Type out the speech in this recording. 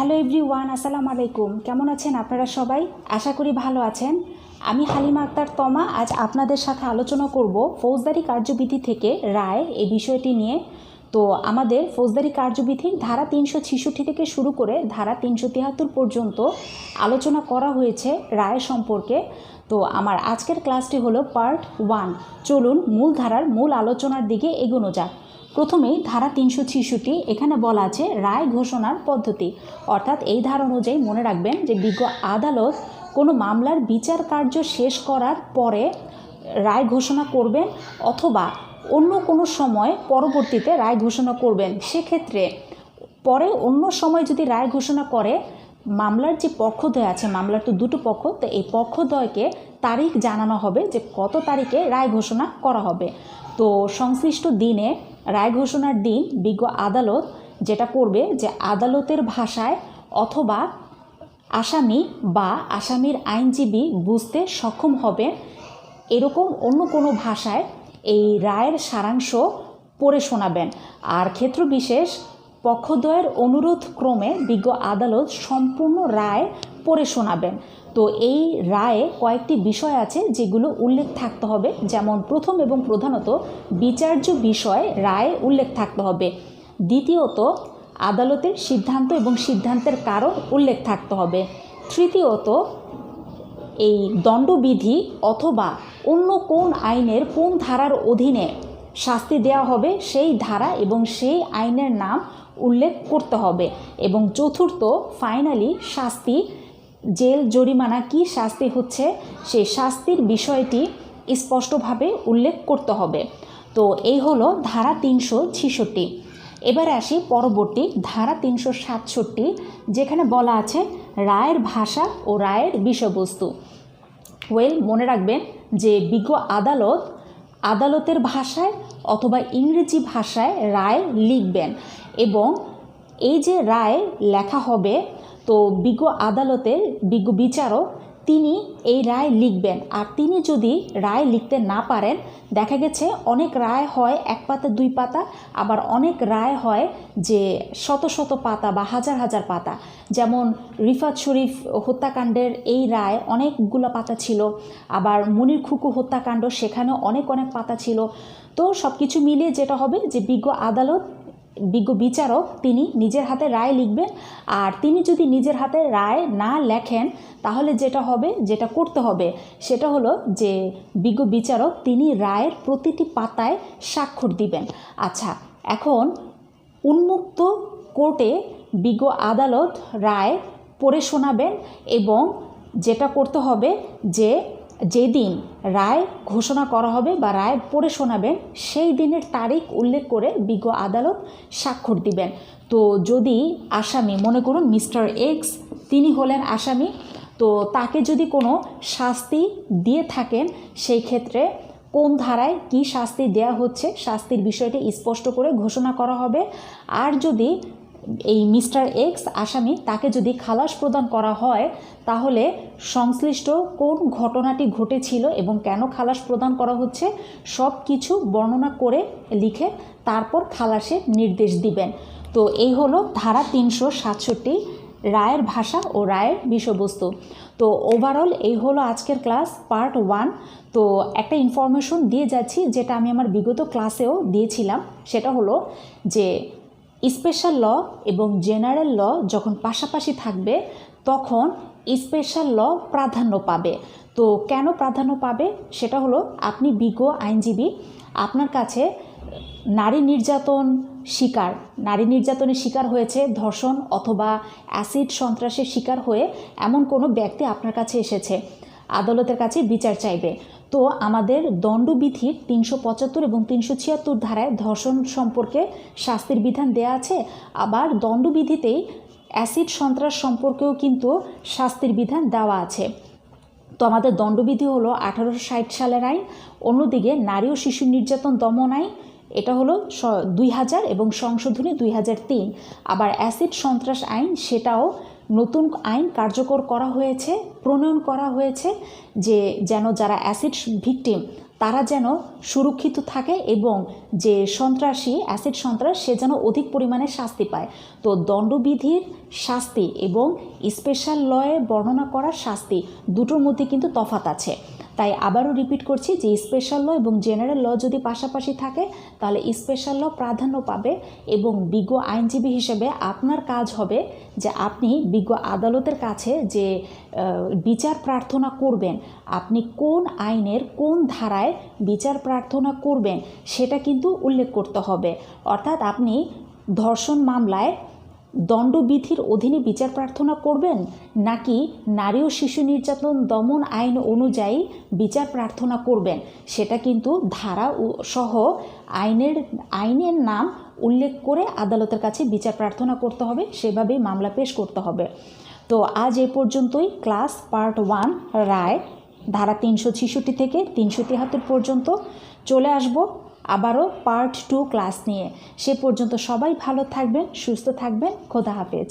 Hello everyone, আসসালামু আলাইকুম। কেমন আছেন আপনারা সবাই? আশা করি ভালো আছেন। আমি হালিমা আক্তার তমা। আজ আপনাদের সাথে আলোচনা করব ফৌজদারি কার্যবিধি থেকে রায় এই বিষয়টি নিয়ে। তো আমাদের ফৌজদারি কার্যবিধির ধারা তিনশো ছিষট্টি থেকে শুরু করে ধারা তিনশো তিয়াত্তর পর্যন্ত আলোচনা করা হয়েছে রায় সম্পর্কে। তো আমার আজকের ক্লাসটি হলো পার্ট ওয়ান। চলুন মূল ধারার মূল আলোচনার দিকে এগোনো যাক। প্রথমেই ধারা তিনশো ছিষট্টি, এখানে বলা আছে রায় ঘোষণার পদ্ধতি। অর্থাৎ এই ধারা অনুযায়ী মনে রাখবেন যে বিজ্ঞ আদালত কোনো মামলার বিচার কার্য শেষ করার পরে রায় ঘোষণা করবেন অথবা অন্য কোনো সময় পরবর্তীতে রায় ঘোষণা করবেন। সেক্ষেত্রে পরে অন্য সময় যদি রায় ঘোষণা করে, মামলার যে পক্ষদ্বয় আছে, মামলার তো দুটো পক্ষ, তো এই পক্ষদ্বয়কে তারিখ জানানো হবে যে কত তারিখে রায় ঘোষণা করা হবে। তো সংশ্লিষ্ট দিনে রায় ঘোষণার দিন বিজ্ঞ আদালত যেটা করবে যে আদালতের ভাষায় অথবা আসামি বা আসামির আইনজীবী বুঝতে সক্ষম হবে এরকম অন্য কোনো ভাষায় এই রায়ের সারাংশ পড়ে শোনাবেন। আর ক্ষেত্র বিশেষ পক্ষদ্বয়ের অনুরোধ ক্রমে বিজ্ঞ আদালত সম্পূর্ণ রায় পড়ে শোনাবেন। তো এই রায়ে কয়েকটি বিষয় আছে যেগুলো উল্লেখ থাকতে হবে। যেমন প্রথম এবং প্রধানত বিচার্য বিষয় রায়ে উল্লেখ থাকতে হবে। দ্বিতীয়ত আদালতের সিদ্ধান্ত এবং সিদ্ধান্তের কারণ উল্লেখ থাকতে হবে। তৃতীয়ত এই দণ্ডবিধি অথবা অন্য কোন আইনের কোন ধারার অধীনে শাস্তি দেওয়া হবে সেই ধারা এবং সেই আইনের নাম উল্লেখ করতে হবে। এবং চতুর্থ, ফাইনালি শাস্তি জেল, জরিমানা কি শাস্তি হচ্ছে, সেই শাস্তির বিষয়টি স্পষ্টভাবে উল্লেখ করতে হবে। তো এই হলো ধারা তিনশো ছিষট্টি। এবার আসি পরবর্তী ধারা তিনশো সাতষট্টি, যেখানে বলা আছে রায়ের ভাষা ও রায়ের বিষয়বস্তু। ওয়েল, মনে রাখবেন যে বিজ্ঞ আদালত আদালতের ভাষায় অথবা ইংরেজি ভাষায় রায় লিখবেন এবং এই যে রায় লেখা হবে তো বিজ্ঞ আদালতের বিজ্ঞ বিচারক তিনি এই রায় লিখবেন। আর তিনি যদি রায় লিখতে না পারেন, দেখা গেছে অনেক রায় হয় এক পাতা, দুই পাতা, আবার অনেক রায় হয় যে শত শত পাতা বা হাজার হাজার পাতা। যেমন রিফাত শরীফ হত্যাকাণ্ডের এই রায় অনেকগুলো পাতা ছিল, আবার মুনির খুকু হত্যাকাণ্ড, সেখানেও অনেক অনেক পাতা ছিল। তো সব কিছু মিলিয়ে যেটা হবে যে বিজ্ঞ আদালত বিজ্ঞ বিচারক, তিনি নিজের হাতে রায় লিখবেন। আর তিনি যদি নিজের হাতে রায় না লেখেন, তাহলে যেটা হবে, যেটা করতে হবে, সেটা হলো যে বিজ্ঞ বিচারক তিনি রায়ের প্রতিটি পাতায় স্বাক্ষর দিবেন। আচ্ছা এখন উন্মুক্ত কোর্টে বিজ্ঞ আদালত রায় পড়ে শোনাবেন এবং যেটা করতে হবে যে যেদিন রায় ঘোষণা করা হবে বা রায় পড়ে শোনাবেন, সেই দিনের তারিখ উল্লেখ করে বিজ্ঞ আদালত স্বাক্ষর দিবেন। তো যদি আসামি, মনে করুন মিস্টার এক্স, তিনি হলেন আসামি, তো তাকে যদি কোনো শাস্তি দিয়ে থাকেন, সেই ক্ষেত্রে কোন ধারায় কি শাস্তি দেয়া হচ্ছে, শাস্তির বিষয়টি স্পষ্ট করে ঘোষণা করা হবে। আর যদি এই মিস্টার এক্স আসামি তাকে যদি খালাস প্রদান করা হয়, তাহলে সংশ্লিষ্ট কোন ঘটনাটি ঘটেছিল এবং কেন খালাস প্রদান করা হচ্ছে সব কিছু বর্ণনা করে লিখে তারপর খালাসের নির্দেশ দিবেন। তো এই হলো ধারা তিনশো সাতষট্টি, রায়ের ভাষা ও রায়ের বিষয়বস্তু। তো ওভারঅল এই হলো আজকের ক্লাস পার্ট ওয়ান তো একটা ইনফরমেশন দিয়ে যাচ্ছি, যেটা আমি আমার বিগত ক্লাসেও দিয়েছিলাম। সেটা হলো যে স্পেশাল ল এবং জেনারেল ল যখন পাশাপাশি থাকবে, তখন স্পেশাল ল প্রাধান্য পাবে। তো কেন প্রাধান্য পাবে? সেটা হলো আপনি বিজ্ঞ আইনজীবী, আপনার কাছে নারী নির্যাতন শিকার, নারী নির্যাতনের শিকার হয়েছে ধর্ষণ অথবা অ্যাসিড সন্ত্রাসের শিকার হয়ে এমন কোনো ব্যক্তি আপনার কাছে এসেছে। আদালতের কাছে বিচার চাইবে। তো আমাদের দণ্ডবিধির তিনশো পঁচাত্তর এবং তিনশো ছিয়াত্তর ধারায় ধর্ষণ সম্পর্কে শাস্তির বিধান দেয়া আছে। আবার দণ্ডবিধিতেই অ্যাসিড সন্ত্রাস সম্পর্কেও কিন্তু শাস্তির বিধান দেওয়া আছে। তো আমাদের দণ্ডবিধি হলো আঠারোশো ষাট সালের আইন, অন্যদিকে নারী ও শিশু নির্যাতন দমন আইন, এটা হলো দুই হাজার এবং সংশোধনী দুই হাজার তিন। আবার অ্যাসিড সন্ত্রাস আইন, সেটাও নতুন আইন কার্যকর করা হয়েছে, প্রণয়ন করা হয়েছে যে যেন যারা অ্যাসিড ভিকটিম, তারা যেন সুরক্ষিত থাকে এবং যে সন্ত্রাসী, অ্যাসিড সন্ত্রাস, সে যেন অধিক পরিমাণে শাস্তি পায়। তো দণ্ডবিধির শাস্তি এবং স্পেশাল লয়ে বর্ণনা করা শাস্তি, দুটোর মধ্যে কিন্তু তফাত আছে। তাই আবারও রিপিট করছি যে স্পেশাল ল এবং জেনারেল ল যদি পাশাপাশি থাকে, তাহলে স্পেশাল ল প্রাধান্য পাবে এবং বিজ্ঞ আইনজীবী হিসেবে আপনার কাজ হবে যে আপনি বিজ্ঞ আদালতের কাছে যে বিচার প্রার্থনা করবেন, আপনি কোন আইনের কোন ধারায় বিচার প্রার্থনা করবেন সেটা কিন্তু উল্লেখ করতে হবে। অর্থাৎ আপনি ধর্ষণ মামলায় দণ্ডবিধির অধীনে বিচার প্রার্থনা করবেন নাকি নারী ও শিশু নির্যাতন দমন আইন অনুযায়ী বিচার প্রার্থনা করবেন? সেটা কিন্তু ধারা সহ আইনের আইনের নাম উল্লেখ করে আদালতের কাছে বিচার প্রার্থনা করতে হবে সেভাবেই মামলা পেশ করতে হবে। তো আজ এ পর্যন্তই। ক্লাস পার্ট ওয়ান, রায়, ধারা তিনশো ছেষট্টি থেকে তিনশো তিয়াত্তর পর্যন্ত। চলে আসব আবারও পার্ট টু ক্লাস নিয়ে। সে পর্যন্ত সবাই ভালো থাকবেন সুস্থ থাকবেন। খোদা হাফেজ।